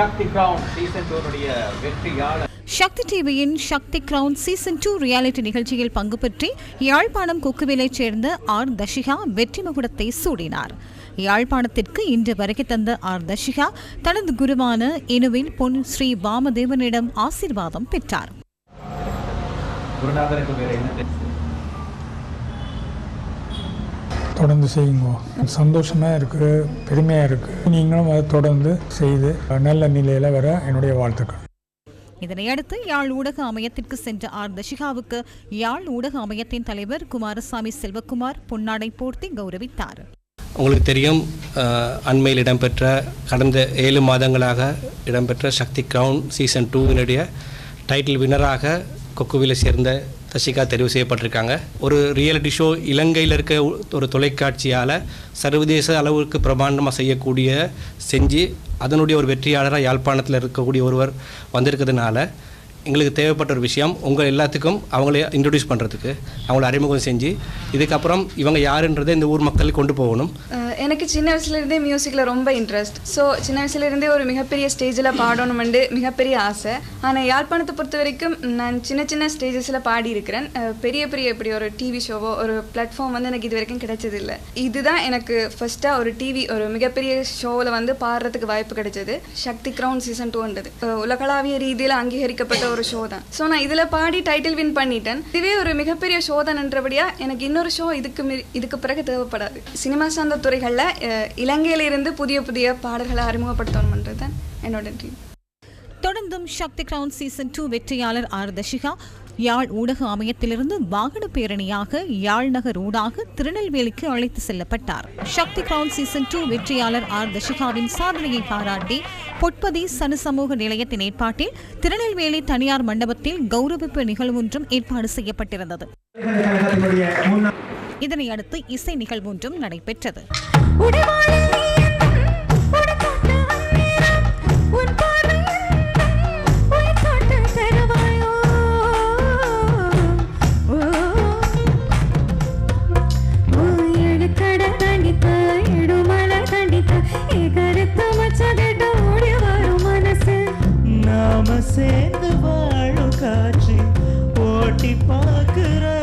சக்தி crown season டூனுடைய வெற்றியாளர் சக்தி டிவியின் Shakthi crown season two reality நிகழ்ச்சியில் பங்கு பெற்றி யாழ்ப்பாணம் கொக்குவிலைச் சேர்ந்த ஆர் தஷிகா வெற்றி முகுடத்தை சூடினார். யாழ்ப்பாணத்திற்கு இன்று வருகை தந்த ஆர் தஷிகா தனது குருவான இனுவில் பொன் ஸ்ரீ வாமதேவனிடம் ஆசீர்வாதம் பெற்றார். தொடர்ந்து செய்யுங்க. சந்தோஷமாக இருக்குது பெருமையாக இருக்குது நீங்களும் அதை தொடர்ந்து செய்து நல்ல நிலையில் வர என்னுடைய வாழ்த்துக்கள். இதனையடுத்து யாழ் ஊடக அமையத்திற்கு சென்ற ஆர் தஷிகாவுக்கு யாழ் ஊடக அமையத்தின் தலைவர் குமாரசாமி செல்வகுமார் பொன்னாடை போர்த்தி கௌரவித்தார். உங்களுக்கு தெரியும் அண்மையில் இடம்பெற்ற கடந்த ஏழு மாதங்களாக இடம்பெற்ற சக்தி கிரவுன் சீசன் டூவினுடைய டைட்டில் வினராக கொக்குவிலை சேர்ந்த சசிகா தெரிவு செய்யப்பட்டிருக்காங்க. ஒரு ரியாலிட்டி ஷோ இலங்கையில் இருக்க ஒரு தொலைக்காட்சியால் சர்வதேச அளவுக்கு பிரமாண்டமாக செய்யக்கூடிய செஞ்சு அதனுடைய ஒரு வெற்றியாளராக யாழ்ப்பாணத்தில் இருக்கக்கூடிய ஒருவர் வந்திருக்கிறதுனால எங்களுக்கு தேவைப்பட்ட ஒரு விஷயம். உங்கள் எல்லாத்துக்கும் அவங்கள இன்ட்ரடியூஸ் பண்ணுறதுக்கு அவங்கள அறிமுகம் செஞ்சு இதுக்கப்புறம் இவங்க யாருன்றதை இந்த ஊர் மக்களுக்கு கொண்டு போகணும். எனக்கு சின்ன வயசுலேருந்தே மியூசிக்கில் ரொம்ப இன்ட்ரெஸ்ட் ஸோ சின்ன வயசுலேருந்தே ஒரு மிகப்பெரிய ஸ்டேஜில் பாடணுமெண்டு மிகப்பெரிய ஆசை. ஆனால் யாழ்ப்பாணத்தை பொறுத்த வரைக்கும் நான் சின்ன சின்ன ஸ்டேஜஸில் பாடியிருக்கிறேன். பெரிய பெரிய இப்படி ஒரு டிவி ஷோவோ ஒரு பிளாட்ஃபார்ம் வந்து எனக்கு இது வரைக்கும் கிடைச்சதில்லை. இதுதான் எனக்கு ஃபஸ்ட்டாக ஒரு டிவி ஒரு மிகப்பெரிய ஷோவில் வந்து பாடுறதுக்கு வாய்ப்பு கிடைச்சது. சக்தி கிரவுண்ட் சீசன் டூன்றது உலகளாவிய ரீதியில் அங்கீகரிக்கப்பட்ட ஒரு ஷோ தான். ஸோ நான் இதில் பாடி டைட்டில் வின் பண்ணிட்டேன். இதுவே ஒரு மிகப்பெரிய ஷோ தான்ன்றபடியா எனக்கு இன்னொரு ஷோ இதுக்கு இதுக்கு பிறகு தேவைப்படாது. சினிமா சார்ந்த துறைகளில் இலங்கையிலிருந்து புதிய புதிய பாடல்களை அறிமுகப்படுத்தணுன்றது தான் என்னோட ட்ரீம் தொடர்ந்தும் சக்தி கிரவுன் சீசன் டூ வெற்றியாளர் ஆர் தஷிகா. யாழ் ஊடக அமையத்திலிருந்து வாகன பேரணியாக யாழ் நகர் ஊடாக திருநெல்வேலிக்கு அழைத்து செல்லப்பட்டார். சக்தி கிரவுன் சீசன் டூ வெற்றியாளர் ஆர். தஷிகாவின் சாதனையை பாராட்டி பொட்பதி சனு சமூக நிலையத்தின் ஏற்பாட்டில் திருநெல்வேலி தனியார் மண்டபத்தில் கௌரவிப்பு நிகழ்வொன்றும் ஏற்பாடு செய்யப்பட்டிருந்தது. இதனையடுத்து இசை நிகழ்வொன்றும் நடைபெற்றது. சேர்ந்து வாழும் காட்சி ஓட்டி பார்க்கிறேன்